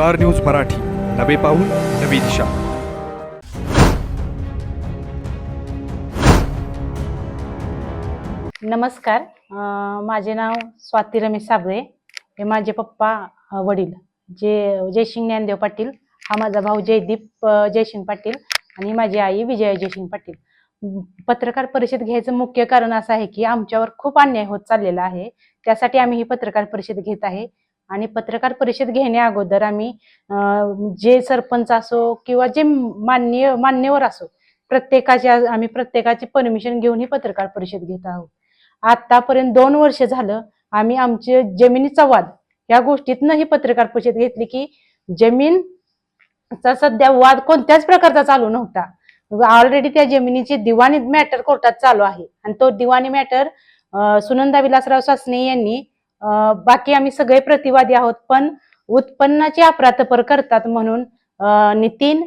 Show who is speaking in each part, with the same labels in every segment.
Speaker 1: Star news Marathi. नवे पाऊल नवी दिशा.
Speaker 2: नमस्कार. अं, माझे नाव स्वाती रमेश साबळे. हे माझे पप्पा अं, वडील. जे जयसिंग ज्ञानदेव पाटील. हा माझा भाऊ जयदीप अं, जयसिंग पाटील आणि माझी आई विजया जयसिंग पाटील. पत्रकार परिषद घ्यायचं मुख्य कारण असं आहे की आमच्यावर खूप अन्याय होत चाललेला आहे. त्यासाठी आम्ही ही पत्रकार परिषद घेत आहे. आणि पत्रकार परिषद घेण्या अगोदर आम्ही जे सरपंच असो किंवा जे मान्य मान्यवर असो प्रत्येकाच्या आम्ही प्रत्येकाची परमिशन घेऊन ही पत्रकार परिषद घेत आहोत. आतापर्यंत दोन वर्ष झालं आम्ही आमचे जमिनीचा वाद या गोष्टीतनं ही पत्रकार परिषद घेतली की जमीन चा सध्या वाद कोणत्याच प्रकारचा चालू नव्हता. ऑलरेडी त्या जमिनीची दिवाणी मॅटर कोर्टात चालू आहे. आणि तो दिवाणी मॅटर सुनंदा विलासराव सासने यांनी बाकी आम्ही सगळे प्रतिवादी आहोत पण उत्पन्नाची अफरातफर करतात म्हणून नितीन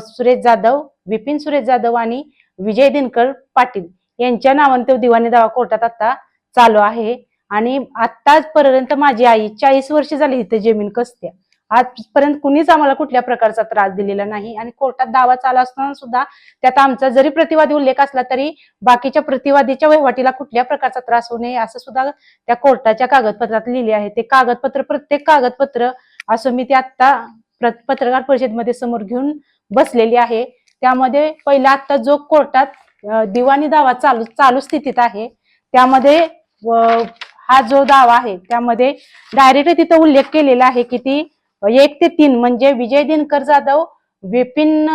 Speaker 2: सुरेश जाधव विपिन सुरेश जाधव आणि विजय दिनकर पाटील यांच्या नावाने दिवाणी दावा कोर्टात आता चालू आहे. आणि आतापर्यंत माझी आई चाळीस वर्ष झाली इथे जमीन कसत्या. आजपर्यंत कुणीच आम्हाला कुठल्या प्रकारचा त्रास दिलेला नाही. आणि कोर्टात दावा चालू असताना सुद्धा त्यात आमचा जरी प्रतिवादी उल्लेख असला तरी बाकीच्या प्रतिवादीच्या वहिवाटीला कुठल्या प्रकारचा त्रास होऊ नये असं सुद्धा त्या कोर्टाच्या कागदपत्रात लिहिले आहे. ते कागदपत्र प्रत्येक कागदपत्र असं मी ते आत्ता पत्रकार परिषदेमध्ये समोर घेऊन बसलेली आहे. त्यामध्ये पहिला आत्ता जो कोर्टात दिवाणी दावा चालू चालू स्थितीत आहे त्यामध्ये हा जो दावा आहे त्यामध्ये डायरेक्ट तिथं उल्लेख केलेला आहे की ती एक ते तीन म्हणजे विजय दिनकर जाधव विपिन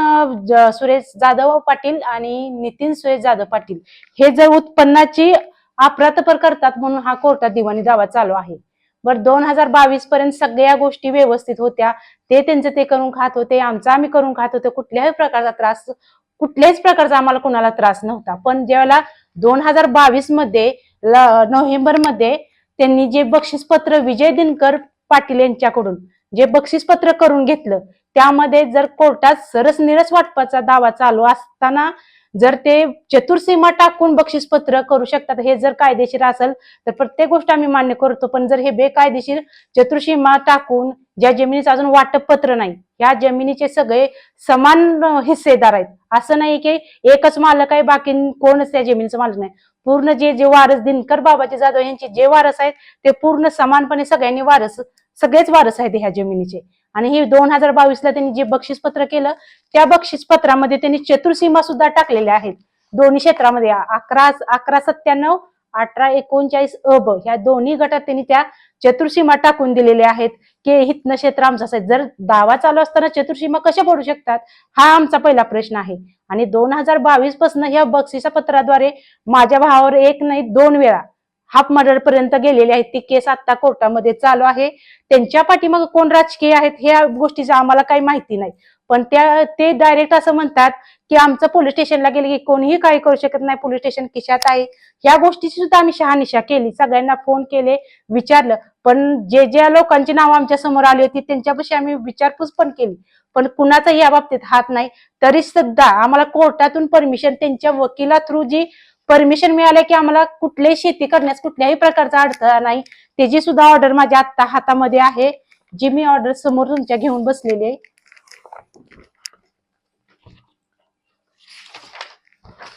Speaker 2: सुरेश जाधव पाटील आणि नितीन सुरेश जाधव पाटील. हे जर उत्पन्नाची अप्रतपर करतात म्हणून हा कोर्टात दिवाणी दावा चालू आहे. बर दोन हजार बावीस पर्यंत सगळ्या गोष्टी व्यवस्थित होत्या. ते त्यांचं ते करून खात होते आमचं आम्ही करून खात होते. कुठल्याही प्रकारचा त्रास कुठल्याच प्रकारचा आम्हाला कुणाला त्रास नव्हता. पण ज्यावेळेला दोन हजार बावीसमध्ये नोव्हेंबरमध्ये त्यांनी जे बक्षीसपत्र विजय दिनकर पाटील यांच्याकडून जे बक्षीसपत्र करून घेतलं त्यामध्ये जर कोर्टात सरस निरस वाटपाचा दावा चालू असताना जर ते चतुर्सीमा टाकून बक्षीसपत्र करू शकतात हे जर कायदेशीर असेल तर प्रत्येक गोष्ट आम्ही मान्य करतो पण जर हे बेकायदेशीर चतुर्सीमा टाकून ज्या जमिनीचं अजून वाटप पत्र नाही या जमिनीचे सगळे समान हिस्सेदार आहेत. असं नाही की एकच मालक आहे बाकी कोणच त्या जमिनीचं मालक नाही. पूर्ण जे जे वारस दिनकर बाबाजी जाधव यांचे जे वारस आहेत ते पूर्ण समानपणे सगळ्यांनी वारस सगळेच वारस आहेत ह्या जमिनीचे. आणि हे दोन हजार बावीस ला त्यांनी जे बक्षीसपत्र केलं त्या बक्षीसपत्रामध्ये त्यांनी चतुर्सीमा सुद्धा टाकलेल्या आहेत. दोन्ही क्षेत्रामध्ये अकरा अकरा सत्त्याण्णव अठरा एकोणचाळीस अब ह्या दोन्ही गटात त्यांनी त्या चतुर्सीमा टाकून दिलेल्या आहेत. की हितन क्षेत्र आमचं असेल. जर दावा चालू असताना चतुर्सीमा कशा पडू शकतात? हा आमचा पहिला प्रश्न आहे. आणि दोन हजार बावीसपासून ह्या बक्षिसा पत्राद्वारे माझ्या भावावर एक नाही दोन वेळा हाफ मर्डर पर्यंत गेलेली आहे ती केस आता कोर्टामध्ये चालू आहे. त्यांच्या पाठीमाग कोण राजकीय आहेत ह्या गोष्टीचं आम्हाला काही माहिती नाही. पण त्या ते डायरेक्ट असं म्हणतात की आमचं पोलीस स्टेशनला गेले की कोणीही काही करू शकत नाही. पोलीस स्टेशन किशात आहे. या गोष्टीची सुद्धा आम्ही शहानिशा केली. सगळ्यांना फोन केले विचारलं. पण जे ज्या लोकांची नावं आमच्यासमोर आली होती त्यांच्यापाशी आम्ही विचारपूस पण केली. पण कुणाचाही या बाबतीत हात नाही. तरी सुद्धा आम्हाला कोर्टातून परमिशन त्यांच्या वकिला थ्रू जी परमिशन मिळालं की आम्हाला कुठल्याही शेती करण्यास कुठल्याही प्रकारचा अडथळा नाही. त्याची सुद्धा ऑर्डर माझ्या आत्ता हातामध्ये आहे जी मी ऑर्डर समोर तुमच्या घेऊन बसलेली आहे.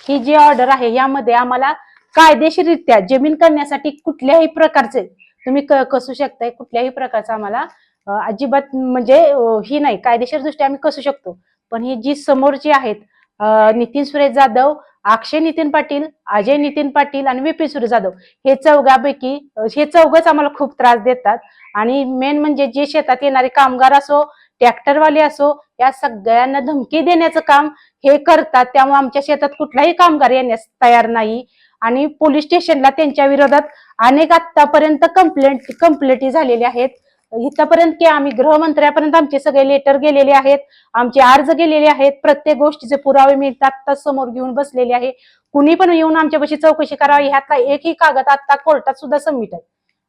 Speaker 2: ही जी ऑर्डर आहे यामध्ये आम्हाला कायदेशीररित्या जमीन करण्यासाठी कुठल्याही प्रकारचे तुम्ही क- कसू शकताय कुठल्याही प्रकारचा आम्हाला अजिबात म्हणजे ही नाही. कायदेशीर दृष्ट्या आम्ही कसू शकतो. पण ही जी समोर जी आहेत नितीन सुरेश जाधव अक्षय नितीन पाटील अजय नितीन पाटील आणि विपिन सुरेश जाधव हे चौघापैकी हे चौघच आम्हाला खूप त्रास देतात. आणि मेन म्हणजे जे शेतात येणारे कामगार असो ट्रॅक्टरवाले असो या सगळ्यांना धमकी देण्याचं काम हे करतात. त्यामुळे आमच्या शेतात कुठलाही कामगार येण्यास तयार नाही. आणि पोलीस स्टेशनला त्यांच्या विरोधात अनेक आतापर्यंत कंप्लेंट कंप्लेंटी झालेल्या आहेत. इथपर्यंत की आम्ही गृहमंत्र्यापर्यंत आमचे सगळे लेटर गेलेले आहेत. आमचे अर्ज गेलेले आहेत. प्रत्येक गोष्टीचे पुरावे मी आत्ता समोर घेऊन बसलेले आहे. कुणी पण येऊन आमच्यापाशी चौकशी करावी. ह्यातला एकही कागद आता कोर्टात सुद्धा सबमिट आहे.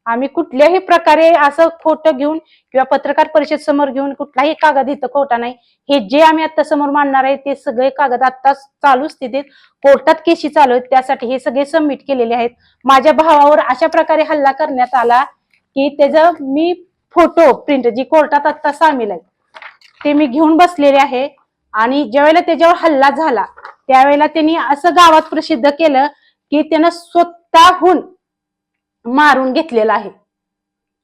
Speaker 2: आम्ही कुठल्याही प्रकारे असं खोटं घेऊन किंवा पत्रकार परिषद समोर घेऊन कुठलाही कागद इथं खोटा नाही. हे जे आम्ही आता समोर मांडणार आहे ते सगळे कागद आता चालू स्थितीत कोर्टात केशी चालू आहेत त्यासाठी हे सगळे सबमिट केलेले आहेत. माझ्या भावावर अशा प्रकारे हल्ला करण्यात आला की त्याचं मी फोटो प्रिंट जी कोर्टात आता सामील आहे ते मी घेऊन बसलेले आहे. आणि ज्यावेळेला त्याच्यावर हल्ला झाला त्यावेळेला त्यांनी असं गावात प्रसिद्ध केलं की त्यानं स्वतःहून मारून घेतलेलं आहे.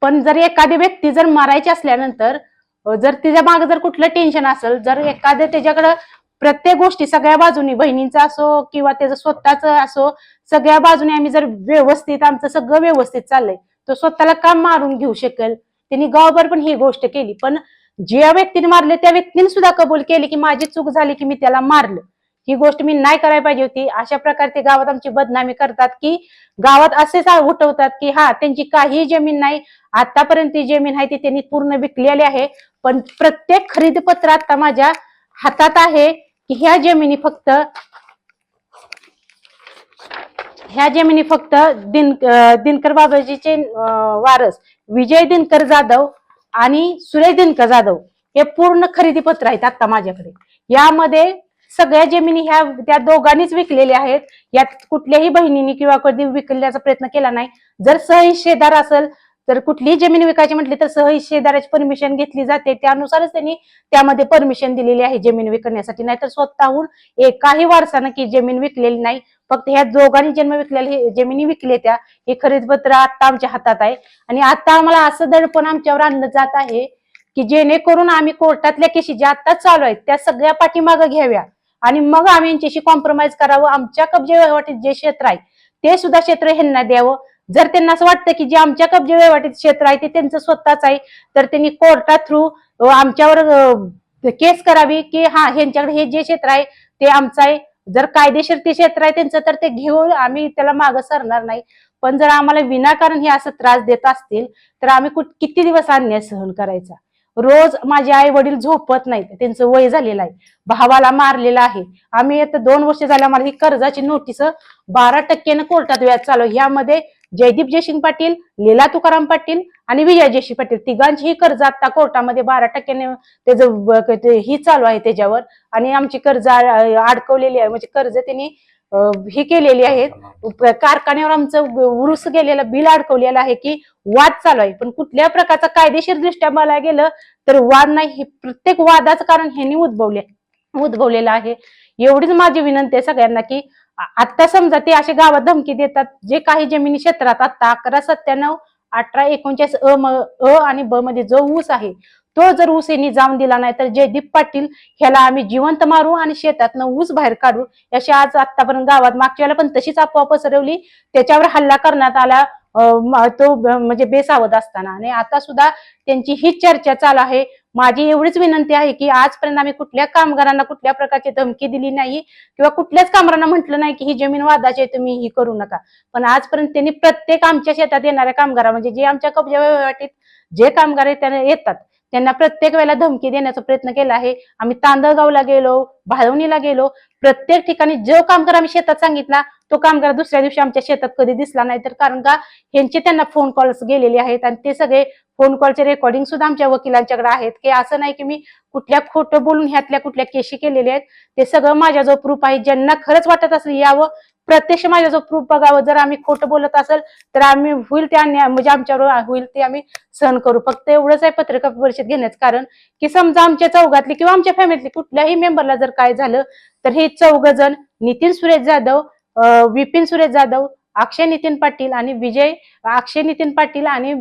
Speaker 2: पण जर एखादी व्यक्ती जर मारायची असल्यानंतर जर तिच्यामागे जर कुठलं टेन्शन असेल जर एखाद्या त्याच्याकडं प्रत्येक गोष्टी सगळ्या बाजूनी बहिणींचा असो किंवा त्याचं स्वतःच असो सगळ्या बाजूने आम्ही जर व्यवस्थित आमचं सगळं व्यवस्थित चाललंय तो स्वतःला का मारून घेऊ शकेल? त्यांनी गावभर पण ही गोष्ट केली. पण ज्या व्यक्तीने मारले त्या व्यक्तीने सुद्धा कबूल केली की माझी चूक झाली की मी त्याला मारलं. ही गोष्ट मी नाही करायला पाहिजे होती. अशा प्रकारे ते गावात आमची बदनामी करतात की गावात असे उठवतात की हा त्यांची काही जमीन नाही. आतापर्यंत ती जमीन आहे ती त्यांनी पूर्ण विकलेली आहे. पण प्रत्येक खरेदी पत्र आता माझ्या हातात आहे की ह्या जमिनी फक्त ह्या जमिनी फक्त दिन दिनकर बाबाजीचे वारस. विजय दिनकर जाधव आणि सुरेश दिनकर जाधव हे पूर्ण खरेदी पत्र आहेत आता माझ्याकडे. यामध्ये सगळ्या जमिनी ह्या त्या दोघांनीच विकलेल्या आहेत. यात कुठल्याही बहिणीने किंवा कधी विकल्याचा प्रयत्न केला नाही. जर सहहिस्सेदार असेल तर कुठलीही जमीन विकायची म्हटली तर सहहिस्सेदाराची परमिशन घेतली जाते. त्यानुसारच त्यांनी त्यामध्ये परमिशन दिलेली आहे जमीन विकण्यासाठी. नाहीतर स्वतःहून एकाही वारसानं की जमीन विकलेली नाही. फक्त ह्या दोघांनी जन्म विकलेली जमिनी विकले त्या. हे खरेदी पत्र आता आमच्या हातात आहे. आणि आता आम्हाला असं दडपण आमच्यावर आणलं जात आहे की जेणेकरून आम्ही कोर्टातल्या केशी ज्या आता चालू आहेत त्या सगळ्या पाठीमागं घ्याव्या. आणि मग आम्ही यांच्याशी कॉम्प्रोमाइज करावं. आमच्या कब्जे वहिवाटीत जे क्षेत्र आहे ते सुद्धा क्षेत्र ह्यांना द्यावं. जर त्यांना असं वाटतं की जे आमच्या कब्जे वहिवाटीत क्षेत्र आहे ते त्यांचं स्वतःच आहे तर त्यांनी कोर्टा थ्रू आमच्यावर केस करावी की हा ह्यांच्याकडे हे जे क्षेत्र आहे ते आमचं आहे. जर कायदेशीर ते क्षेत्र आहे त्यांचं तर ते घेऊन आम्ही त्याला मागं सरणार नाही. पण जर आम्हाला विनाकारण हे असं त्रास देत असतील तर आम्ही कुठ किती दिवस अन्याय सहन करायचा? रोज माझे आई वडील झोपत नाहीत त्यांचं वय झालेलं आहे भावाला मारलेलं आहे. आम्ही आता दोन वर्ष झाले आम्हाला ही कर्जाची नोटीस बारा टक्क्यानं कोर्टात व्याज चालू यामध्ये जयदीप जयसिंग पाटील लीला तुकाराम पाटील आणि विजय जयसिंग पाटील. तिघांची ही कर्ज आता कोर्टामध्ये बारा टक्क्याने त्याचं ही चालू आहे त्याच्यावर. आणि आमची कर्ज अडकवलेली आहे. म्हणजे कर्ज त्यांनी हे ही केलेली आहेत. कारखान्यावर आमचं उरुस गेलेलं बिल अडकवलेलं आहे की वाद चालू आहे. पण कुठल्या प्रकारचा कायदेशीर दृष्ट्या मला गेलं तर वाद नाही. हे प्रत्येक वादाचं कारण ह्यांनी उद्भवले उद्भवलेलं आहे. एवढीच माझी विनंती आहे सगळ्यांना की आत्ता आता समजा ते असे गावात धमकी देतात जे काही जमिनी क्षेत्रात आता अकरा सत्त्याण्णव अठरा एकोणचाळीस अ म अ आणि ब मध्ये जो ऊस आहे तो जर ऊस यांनी जाऊन दिला नाही तर जयदीप पाटील ह्याला आम्ही जिवंत मारू आणि शेतातनं ऊस बाहेर काढू अशी आज आतापर्यंत गावात मागच्या वेळेला पण तशीच अफवा पसरवली. त्याच्यावर हल्ला करण्यात आला तो म्हणजे बेसावध असताना. आणि आता सुद्धा त्यांची ही चर्चा चालू आहे. माझी एवढीच विनंती आहे की आजपर्यंत आम्ही कुठल्या कामगारांना कुठल्या प्रकारची धमकी दिली नाही किंवा कुठल्याच कामगारांना म्हटलं नाही की ही जमीन वादाची आहे तुम्ही ही करू नका. पण आजपर्यंत त्यांनी प्रत्येक आमच्या शेतात येणाऱ्या कामगारा म्हणजे जे आमच्या कब्जा वहिवाटीत जे कामगार आहेत त्यांना येतात. त्यांना प्रत्येक वेळेला धमकी देण्याचा प्रयत्न केला आहे. आम्ही तांदळगावला गेलो भाळवणीला गेलो. प्रत्येक ठिकाणी जो कामगार आम्ही शेतात सांगितला तो कामगार दुसऱ्या दिवशी आमच्या शेतात कधी दिसला नाही. तर कारण का ह्यांचे त्यांना फोन कॉल्स गेलेले आहेत आणि ते सगळे फोन कॉलचे रेकॉर्डिंग सुद्धा आमच्या वकिलांच्याकडे आहेत. की असं नाही की मी कुठल्या खोटं बोलून ह्यातल्या कुठल्या केशी केलेल्या आहेत. ते सगळं माझ्याजवळ प्रूफ आहे. ज्यांना खरंच वाटत असेल यावं प्रत्यक्ष माझ्या जो प्रूफ बघावं जर आम्ही खोटं बोलत असेल तर आम्ही होईल ते अन्याय म्हणजे आमच्यावर होईल ते आम्ही सहन करू. फक्त एवढंच आहे पत्रकार परिषद घेण्याचं कारण की समजा आमच्या चौघातली किंवा आमच्या फॅमिलीतली कुठल्याही मेंबरला जर काय झालं तर हे चौघ जण नितीन सुरेश जाधव विपिन सुरेश जाधव अक्षय नितीन पाटील आणि विजय अक्षय नितीन पाटील आणि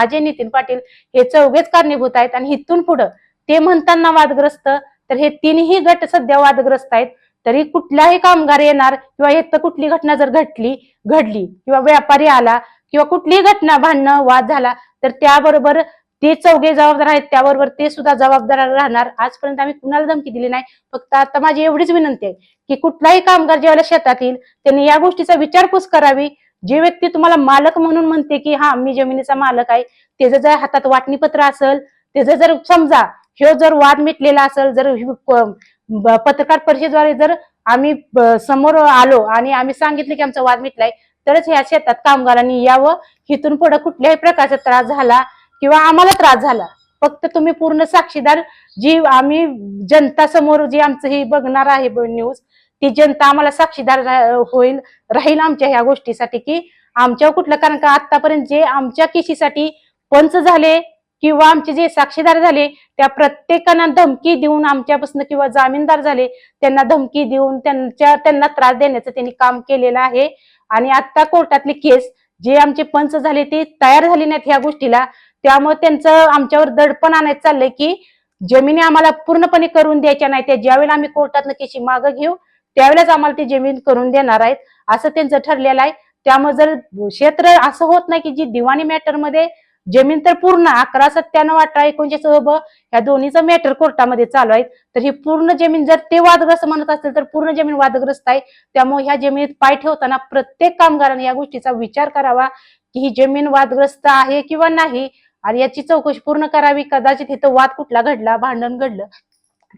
Speaker 2: अजय नितीन पाटील हे चौघेच कारणीभूत आहेत. आणि इथून पुढं ते म्हणताना वादग्रस्त तर हे तीनही गट सध्या वादग्रस्त आहेत. तरी कुठलाही कामगार येणार किंवा इथं कुठली घटना जर घडली घडली किंवा व्यापारी आला किंवा कुठलीही घटना भांडणं वाद झाला तर त्याबरोबर ते चौघे जबाबदार आहेत त्याबरोबर ते सुद्धा जबाबदार राहणार. आजपर्यंत आम्ही कुणाला धमकी दिली नाही. फक्त आता माझी एवढीच विनंती आहे की कुठलाही कामगार ज्यावेळेला शेतात येईल त्यांनी या गोष्टीचा विचारपूस करावी. जी व्यक्ती तुम्हाला मालक म्हणून म्हणते की हा मी जमिनीचा मालक आहे. त्याचं जर हातात वाटणीपत्र असेल त्याचं जर समजा ह्यो जर वाद मिटलेला असेल जर पत्रकार परिषदेद्वारे जर आम्ही समोर आलो आणि आम्ही सांगितलं की आमचा वाद मिटलाय तरच ह्या शेतात कामगारांनी यावं हिथून पुढे कुठल्याही प्रकारचा त्रास झाला किंवा आम्हाला त्रास झाला. फक्त तुम्ही पूर्ण साक्षीदार जी आम्ही जनता समोर जी आमचं ही बघणार आहे न्यूज ती जनता आम्हाला साक्षीदार होईल राहील आमच्या ह्या गोष्टीसाठी की आमच्यावर कुठलं कारण का आतापर्यंत जे आमच्या केशीसाठी पंच झाले किंवा आमचे जे साक्षीदार झाले त्या प्रत्येकांना धमकी देऊन आमच्यापासून किंवा जामीनदार झाले त्यांना धमकी देऊन त्यांच्या त्यांना त्रास देण्याचं त्यांनी काम केलेलं आहे. आणि आता कोर्टातली केस जे आमचे पंच झाले ते तयार झाले नाहीत ह्या गोष्टीला. त्यामुळे त्यांचं आमच्यावर दडपण आणायचं चाललंय की जमिनी आम्हाला पूर्णपणे करून द्यायच्या नाही त्या ज्यावेळेला आम्ही कोर्टात केशी मागं घेऊ त्यावेळेस आम्हाला ती जमीन करून देणार आहेत. असं त्यांचं ठरलेलं आहे. त्यामुळे जर क्षेत्र असं होत नाही की जी दिवाणी मॅटरमध्ये जमीन तर पूर्ण अकरा सत्त्याण्णव अठरा एकोणीस ब ह्या दोन्हीचं मॅटर कोर्टामध्ये चालू आहे तर ही पूर्ण जमीन जर ते वादग्रस्त म्हणत असतील तर पूर्ण जमीन वादग्रस्त आहे. त्यामुळे ह्या जमिनीत पाय ठेवताना प्रत्येक कामगाराने या गोष्टीचा विचार करावा की ही जमीन वादग्रस्त आहे किंवा नाही आणि याची चौकशी पूर्ण करावी. कदाचित इथं वाद कुठला घडला भांडण घडलं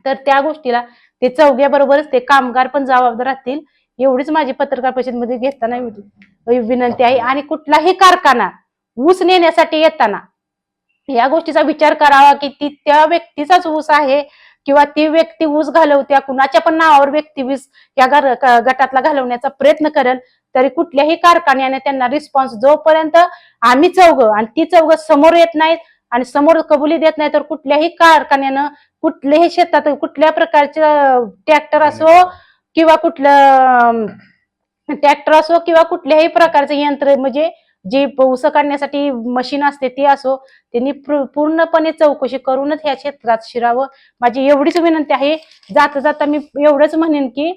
Speaker 2: तर त्या गोष्टीला ते चौघ्याबरोबरच ते कामगार पण जबाबदार राहतील एवढीच माझी पत्रकार परिषदेमध्ये घेताना विनंती आहे. आणि कुठलाही कारखाना ऊस नेण्यासाठी येताना या गोष्टीचा विचार करावा की ती त्या व्यक्तीचाच ऊस आहे किंवा ती व्यक्ती ऊस घालवत्या कुणाच्या पण नावावर व्यक्ती वीस या गटातला घालवण्याचा प्रयत्न करेल तरी कुठल्याही कारखान्याने त्यांना रिस्पॉन्स जोपर्यंत आम्ही चौघ आणि ती चौघ समोर येत नाहीत आणि समोर कबुली देत नाही तर कुठल्याही कारखान्यानं कुठल्याही शेतात कुठल्या प्रकारचं ट्रॅक्टर असो किंवा कुठलं ट्रॅक्टर असो किंवा कुठल्याही प्रकारचं यंत्र म्हणजे जी ऊस काढण्यासाठी मशीन असते ती असो त्यांनी पूर्णपणे चौकशी करूनच ह्या क्षेत्रात शिरावं. माझी एवढीच विनंती आहे जाता जाता मी एवढंच म्हणेन की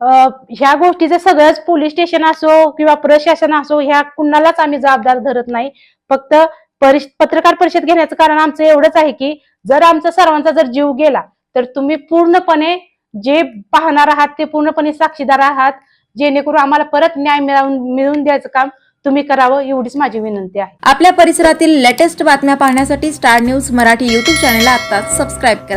Speaker 2: ह्या गोष्टीचं सगळंच पोलीस स्टेशन असो किंवा प्रशासन असो ह्या कुणालाच आम्ही जबाबदार धरत नाही. फक्त पत्रकार परिषद घेण्याचं कारण आमचं एवढंच आहे की जर आमचा सर्वांचा जर जीव गेला तर तुम्ही पूर्णपणे जे पाहणार आहात ते पूर्णपणे साक्षीदार आहात. जेणेकरून आम्हाला परत न्याय मिळवून मिळवून द्यायचं काम तुम्ही करावं एवढीच माझी विनंती आहे.
Speaker 3: आपल्या परिसरातील लेटेस्ट बातम्या पाहण्यासाठी स्टार न्यूज मराठी यूट्यूब चॅनलला आता सबस्क्राईब करा.